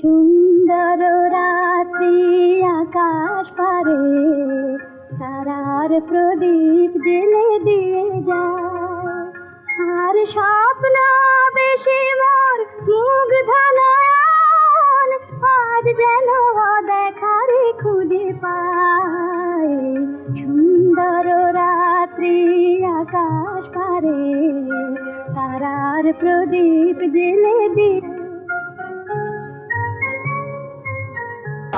সুন্দর রাত্রি আকাশ পারে, তারার প্রদীপ জেলে দিয়ে যায়। আর স্বপ্ন বেশি মোর মুখ ধনয়ন আজ যেন দেখারে খুঁজে পায় সুন্দর রাত্রি আকাশ পারে, তারার প্রদীপ জেলে দিয়ে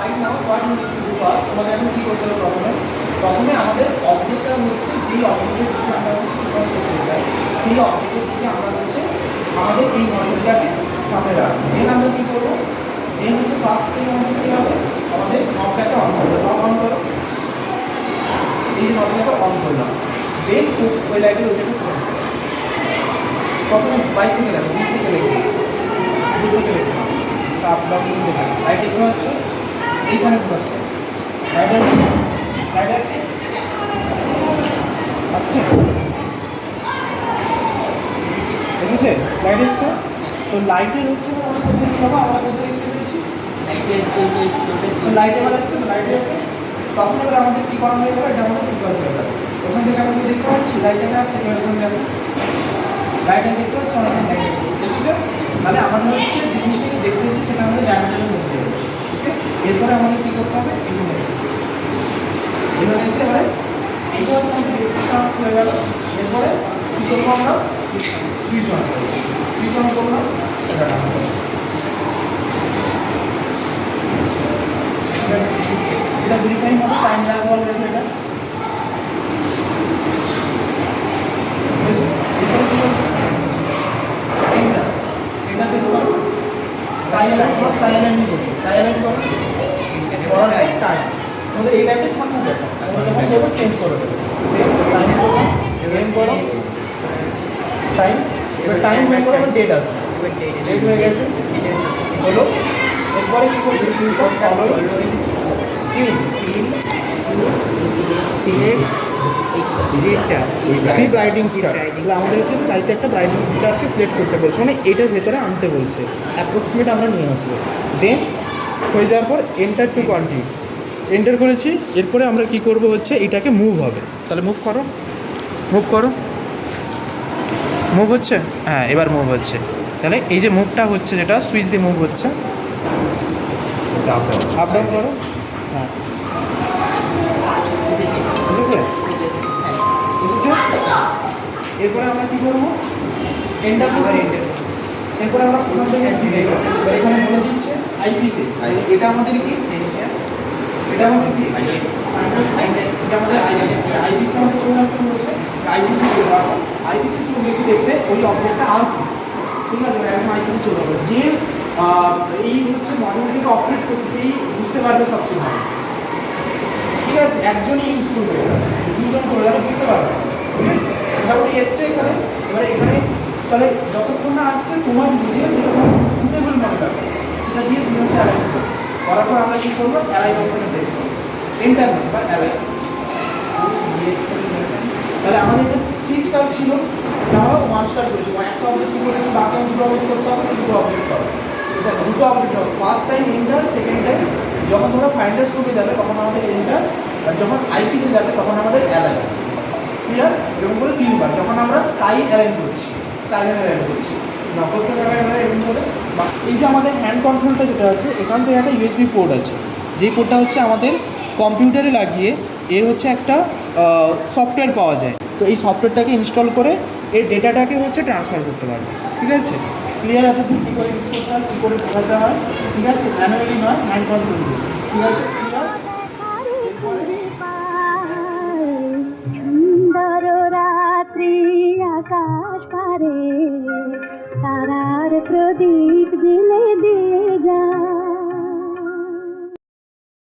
right now what you need to do first তোমাদের এখন কি করতে হবে প্রথমে? প্রথমে আমাদের অবজেক্টটা হচ্ছে যেই অবজেক্টের দিকে আমরা ফোকাস করতে চাই, সেই অবজেক্টের দিকে আমরা হচ্ছে আমাদের এই মডেলটাকে সামনে রাখব। দেন আমরা কি করব? দেন হচ্ছে ফার্স্ট থিং আমাদের কী হবে? আমাদের নবটাকে অন করব। নব অন করো। এই নবটাকে অন করলাম। দেন ওই লাইটের ওইটাকে। প্রথমে বাইক থেকে দেখো দিক থেকে দেখো দিক থেকে ডাউন দেখো লাইট এগুলো হচ্ছে এইখানে ঘুরাচ্ছে লাইট আসছে লাইট আসছে আসছে? এসেছে? লাইট এসছে? তো লাইটের হচ্ছে আমরা কোথায় পাবো আমরা কোথায় দেখতে তো লাইট এবার আসছে লাইট আসছে। তখন এবার আমাদের কি করা হয়ে গেল? এটা আমাদের ফোকাস হয়ে গেল? ওখান থেকে আমরা দেখতে পাচ্ছি? লাইটটা আসছে যাব দেখতে পাচ্ছি আমরা লাইট এসেছে? তাহলে আমাদের হচ্ছে যে জিনিসটাকে দেখতে হচ্ছে সেটা আমাদের ডায়মিটারের মধ্যে। এরপরে আমাদের কি করতে হবে? এগুলো এগুলো এসে এবারে কাজ হয়ে গেল, এরপরে কি করব। আমরা সুইচ অন করব। সুইচ অন করলাম এটা? এটা ভেরিফাই মতো টাইম লাগবে অলরেডি এটা। কি করব? অ্যালাইন করব। টাইম চেঞ্জ করে টাইম টাইম এবার টাইম ডেট ডেট হয়ে গেছে হলো আমাদের হচ্ছে স্কাইতে একটা ব্রাইটিং স্টারকে সিলেক্ট করতে বলছে মানে এটার ভেতরে আনতে বলছে অ্যাপ্রক্সিমেট আমরা নিয়ে আসব দেন হয়ে যাওয়ার পর এন্টার টু কোয়ান্টি এন্টার করেছি এরপরে আমরা কি করব হচ্ছে এটাকে মুভ হবে। তাহলে মুভ করো। মুভ করো। মুভ হচ্ছে? হ্যাঁ এবার মুভ হচ্ছে। তাহলে এই যে মুভটা হচ্ছে যেটা সুইচ দিয়ে মুভ হচ্ছে আপ ডাউন করো। হ্যাঁ। এরপরে আমরা কি করব? এন্টার এরপরে আমরা কোথাও থেকে এখানে বলে দিচ্ছে। আইপিসি। এটা আমাদের কি? এটা আমাদের কি? এটা আমাদের আইপিসি আমাদের আসতে বলছে আইপিসি চলে আসবে আইপিসি ওই অবজেক্টটা আসবে। ঠিক আছে এখন আইপিসি চলে যাবে যে এই হচ্ছে মডেলটিকে অপারেট করছে, সেই বুঝতে পারবে সবচেয়ে ভালো। ঠিক আছে, একজনই ইউজ করবে দুজন করবে, তাহলে বুঝতে পারবে। Okay? মোটামুটি এসছে এখানে। এবারে এখানে তাহলে যতক্ষণ না আসছে, তোমার তোমার সুটেবল মনে সেটা দিয়ে তুমি হচ্ছে অ্যালাইন করবে করার পর আমরা কি করব? অ্যালাইন অপশনে প্রেস করব। ইন্টারনেট বা অ্যালাইন তাহলে আমাদের যে থ্রি স্টার ছিল আমরা ওয়ান স্টার করেছি। একটা অবজেক্ট কি করেছি? বাকি দুটো অবজেক্ট করতে হবে, দুটো অবজেক্ট হবে। এটা দুটো অবজেক্ট হবে। First time enter second time যখন তোমরা ফাইন্ডার শুরু যাবে, তখন আমাদের এন্টার আর যখন আইপিসে যাবে, তখন আমাদের অ্যালাইন ক্লিয়ার এরকম করে তিনবার। যখন আমরা স্কাই অ্যালাইন করছি স্কাই অ্যালাইন করছি। এই যে আমাদের হ্যান্ড কন্ট্রোলটা যেটা আছে, এখান থেকে একটা ইউএসবি পোর্ট আছে। যেই পোর্টটা হচ্ছে আমাদের কম্পিউটারে লাগিয়ে, এর হচ্ছে একটা সফটওয়্যার পাওয়া যায়। তো এই সফটওয়্যারটাকে ইনস্টল করে, এর ডেটাটাকে হচ্ছে ট্রান্সফার করতে পারবে। ঠিক আছে? ক্লিয়ার এতদূর কী করে করতে হয়, কী করে বোঝাতে হয়? ঠিক আছে? ম্যানুয়ালি নয় হ্যান্ড কন্ট্রোল ঠিক আছে? রাত্রি